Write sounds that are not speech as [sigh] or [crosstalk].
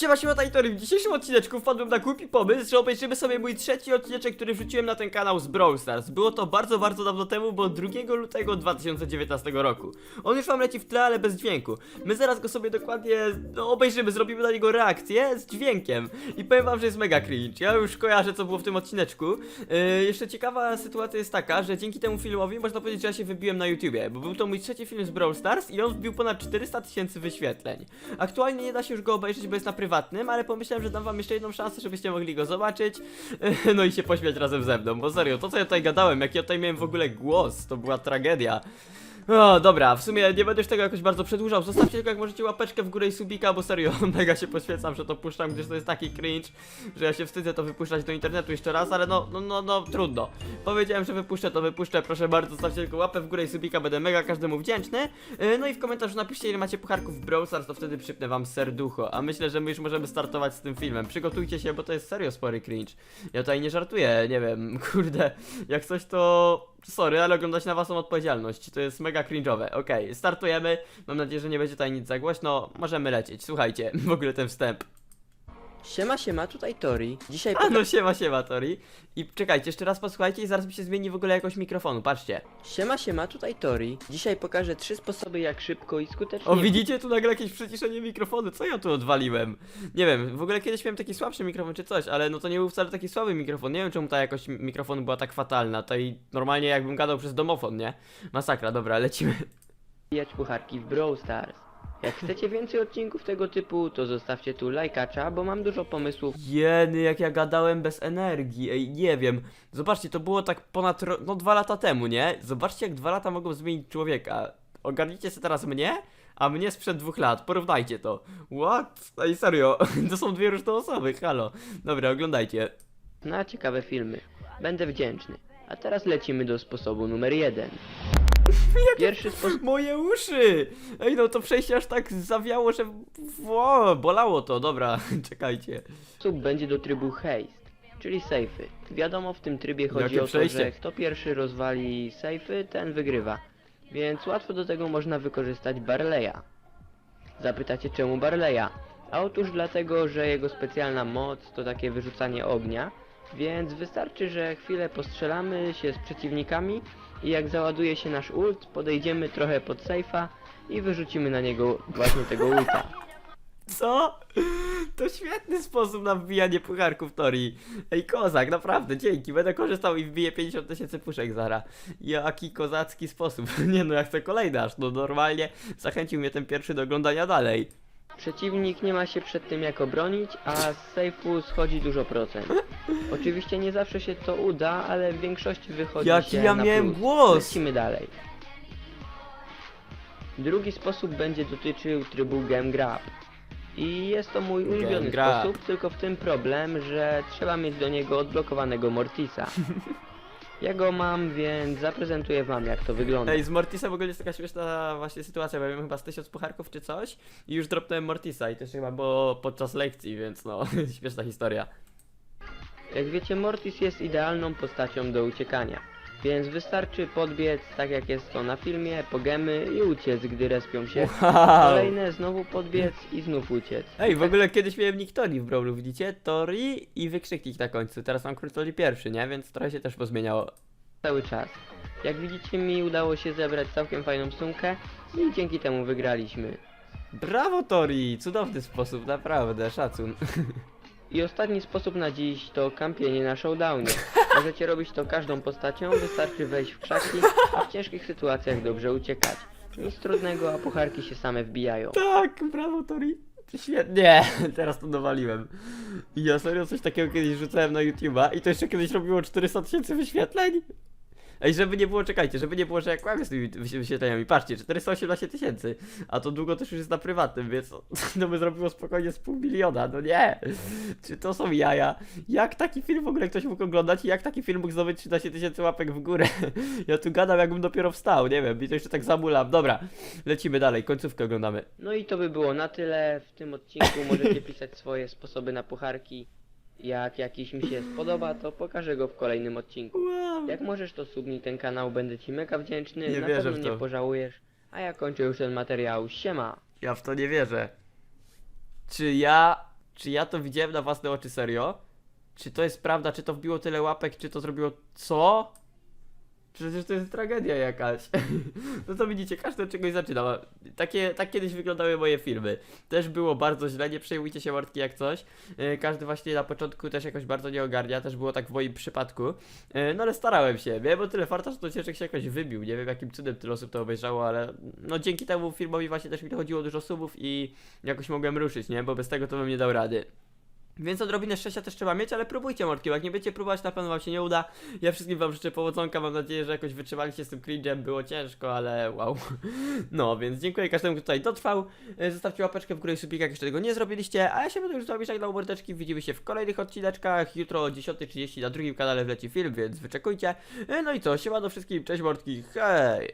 Siema, siema, Tajtory. W dzisiejszym odcineczku wpadłem na głupi pomysł, że obejrzymy sobie mój trzeci odcineczek, który wrzuciłem na ten kanał z Brawl Stars. Było to bardzo, bardzo dawno temu, bo 2 lutego 2019 roku. On już wam leci w tle, ale bez dźwięku. My zaraz go sobie dokładnie no, obejrzymy, zrobimy na niego reakcję z dźwiękiem. I powiem wam, że jest mega cringe. Ja już kojarzę, co było w tym odcineczku. Yy, jeszcze ciekawa sytuacja jest taka, że dzięki temu filmowi można powiedzieć, że ja się wybiłem na YouTubie, bo był to mój trzeci film z Brawl Stars i on wbił ponad 400 tysięcy wyświetleń. Aktualnie nie da się już go obejrzeć, bo jest na prywatnym, ale pomyślałem, że dam wam jeszcze jedną szansę, żebyście mogli go zobaczyć, [laughs] no i się pośmiać razem ze mną, bo serio, to co ja tutaj gadałem, jaki ja tutaj miałem w ogóle głos, to była tragedia. O, dobra, w sumie nie będę już tego jakoś bardzo przedłużał. Zostawcie tylko jak możecie łapeczkę w górę i subika, bo serio, [laughs] mega się poświęcam, że to puszczam, gdyż to jest taki cringe, że ja się wstydzę to wypuszczać do internetu jeszcze raz, ale no, no, no, no, trudno. Powiedziałem, że wypuszczę, to wypuszczę, proszę bardzo, zostawcie tylko łapę w górę i subika, będę mega każdemu wdzięczny. Yy, No i w komentarzu napiszcie, ile macie pucharków Brawl Stars, to wtedy przypnę wam serducho. A myślę, że my już możemy startować z tym filmem. Przygotujcie się, bo to jest serio spory cringe. Ja tutaj nie żartuję, nie wiem, [laughs] kurde, jak coś to... Sorry, ale oglądać na własną odpowiedzialność. To jest mega cringe'owe. Okej, startujemy. Mam nadzieję, że nie będzie tutaj nic za głośno. Możemy lecieć. Słuchajcie, [laughs] w ogóle ten wstęp. Siema, siema, tutaj Tori. Dzisiaj A no siema, siema, Tori. I czekajcie, jeszcze raz posłuchajcie i zaraz mi się zmieni w ogóle jakość mikrofonu, patrzcie. Siema, siema, tutaj Tori. Dzisiaj pokażę trzy sposoby jak szybko i skutecznie O, widzicie tu nagle jakieś przyciszenie mikrofonu, co ja tu odwaliłem? Nie wiem, w ogóle kiedyś miałem taki słabszy mikrofon czy coś, ale no to nie był wcale taki słaby mikrofon, nie wiem czemu ta jakość mikrofonu była tak fatalna, to i normalnie jakbym gadał przez domofon, nie? Masakra, dobra, lecimy. pucharki w Brawl Stars. Jak chcecie więcej odcinków tego typu, to zostawcie tu lajkacza, bo mam dużo pomysłów Jeny, jak ja gadałem bez energii, ej, nie wiem. Zobaczcie, to było tak ponad, ro- no dwa lata temu, nie? Zobaczcie, jak dwa lata mogą zmienić człowieka. Ogarnijcie sobie teraz mnie, a mnie sprzed dwóch lat, porównajcie to. What? Ej, serio, [laughs] to są dwie różne osoby, halo. Dobra, oglądajcie. na ciekawe filmy. Będę wdzięczny. A teraz lecimy do sposobu numer jeden. Pierwszy sposób Moje uszy! Ej, no to przejście aż tak zawiało, że... Ło, bolało to, dobra, [laughs] czekajcie. będzie do trybu haste, czyli safety. Wiadomo, w tym trybie chodzi Jakie o to, przejście? że kto pierwszy rozwali safety, ten wygrywa. Więc łatwo do tego można wykorzystać Barleya. Zapytacie czemu Barleya? A otóż dlatego, że jego specjalna moc to takie wyrzucanie ognia, więc wystarczy, że chwilę postrzelamy się z przeciwnikami i jak załaduje się nasz ult, podejdziemy trochę pod sejfa i wyrzucimy na niego właśnie tego ulta. Co? To świetny sposób na wbijanie pucharków Tori. Ej, kozak, naprawdę, dzięki. Będę korzystał i wbiję 50 tysięcy puszek zara. Jaki kozacki sposób. [laughs] Nie no, ja chcę kolejny aż. No normalnie zachęcił mnie ten pierwszy do oglądania dalej. Przeciwnik nie ma się przed tym jak obronić, a z sejfu schodzi dużo procent. Oczywiście nie zawsze się to uda, ale w większości wychodzi Jaki się ja na miałem plus. głos! Lecimy dalej. Drugi sposób będzie dotyczył trybu Game Grab. I jest to mój ulubiony Grab. sposób, tylko w tym problem, że trzeba mieć do niego odblokowanego Mortisa. [laughs] Ja go mam, więc zaprezentuję wam jak to wygląda. Ej, z Mortisem w ogóle jest taka śmieszna właśnie sytuacja, bo ja miałem chyba z 1000 pucharków czy coś i już dropnąłem Mortisa i też chyba było podczas lekcji, więc no, [laughs] śmieszna historia. Jak wiecie, Mortis jest idealną postacią do uciekania. Więc wystarczy podbiec, tak jak jest to na filmie, po gemy i uciec, gdy respią się. Wow! Kolejne znowu podbiec i znów uciec. Ej, w ogóle kiedyś miałem nick Tori w Brawlu, widzicie? Tori i wykrzyknik na końcu. Teraz mam Krótoli pierwszy, nie? Więc trochę się też pozmieniało. Cały czas. Jak widzicie, mi udało się zebrać całkiem fajną sumkę i dzięki temu wygraliśmy. Brawo Tori! Cudowny sposób, naprawdę, szacun. [laughs] I ostatni sposób na dziś to kampienie na showdownie. Możecie robić to każdą postacią, wystarczy wejść w krzaki, a w ciężkich sytuacjach dobrze uciekać. Nic trudnego, a pucharki się same wbijają. Tak, brawo Tori. Świetnie, teraz to dowaliłem. I ja serio coś takiego kiedyś rzucałem na YouTube'a i to jeszcze kiedyś robiło 400 tysięcy wyświetleń. Ej, żeby nie było, czekajcie, żeby nie było, że ja kłamię z tymi wyś- wyświetleniami. Patrzcie, 418 tysięcy, a to długo też już jest na prywatnym, więc [laughs] no by zrobiło spokojnie z pół miliona, no nie. Czy to są jaja? Jak taki film w ogóle ktoś mógł oglądać i jak taki film mógł zdobyć 13 tysięcy łapek w górę? [laughs] Ja tu gadam jakbym dopiero wstał, nie wiem, i to jeszcze tak zamulam. Dobra, lecimy dalej, końcówkę oglądamy. No i to by było na tyle w tym odcinku. Możecie [laughs] pisać swoje sposoby na pucharki. Jak jakiś mi się spodoba, to pokażę go w kolejnym odcinku. Wow. Jak możesz, to subnij ten kanał, będę ci mega wdzięczny. Nie na wierzę pewno w to. nie pożałujesz. A ja kończę już ten materiał. Siema! Ja w to nie wierzę. Czy ja. czy ja to widziałem na własne oczy serio? Czy to jest prawda, czy to wbiło tyle łapek, czy to zrobiło co? Przecież to jest tragedia jakaś. [laughs] No to widzicie, każdy od czegoś zaczyna. Takie, tak kiedyś wyglądały moje filmy. Też było bardzo źle, nie przejmujcie się Mordki jak coś. E, Każdy właśnie na początku też jakoś bardzo nie ogarnia, też było tak w moim przypadku. E, No ale starałem się, miałem o tyle farta, że to ciężek się jakoś wybił. Nie wiem jakim cudem tyle osób to obejrzało, ale no dzięki temu filmowi właśnie też mi dochodziło dużo subów i jakoś mogłem ruszyć, nie? Bo bez tego to bym nie dał rady. Więc odrobinę szczęścia też trzeba mieć, ale próbujcie mordki, jak nie będziecie próbować, na pewno wam się nie uda. Ja wszystkim wam życzę powodzonka, mam nadzieję, że jakoś wytrzymaliście z tym cringe'em, było ciężko, ale wow. [laughs] No, więc dziękuję każdemu, kto tutaj dotrwał. E, Zostawcie łapeczkę w górę i subika, jak jeszcze tego nie zrobiliście, a ja się będę już z wami żegnał, mordeczki. Widzimy się w kolejnych odcineczkach. Jutro o 10.30 na drugim kanale wleci film, więc wyczekujcie. E, No i co, siema do wszystkim, cześć mordki, hej!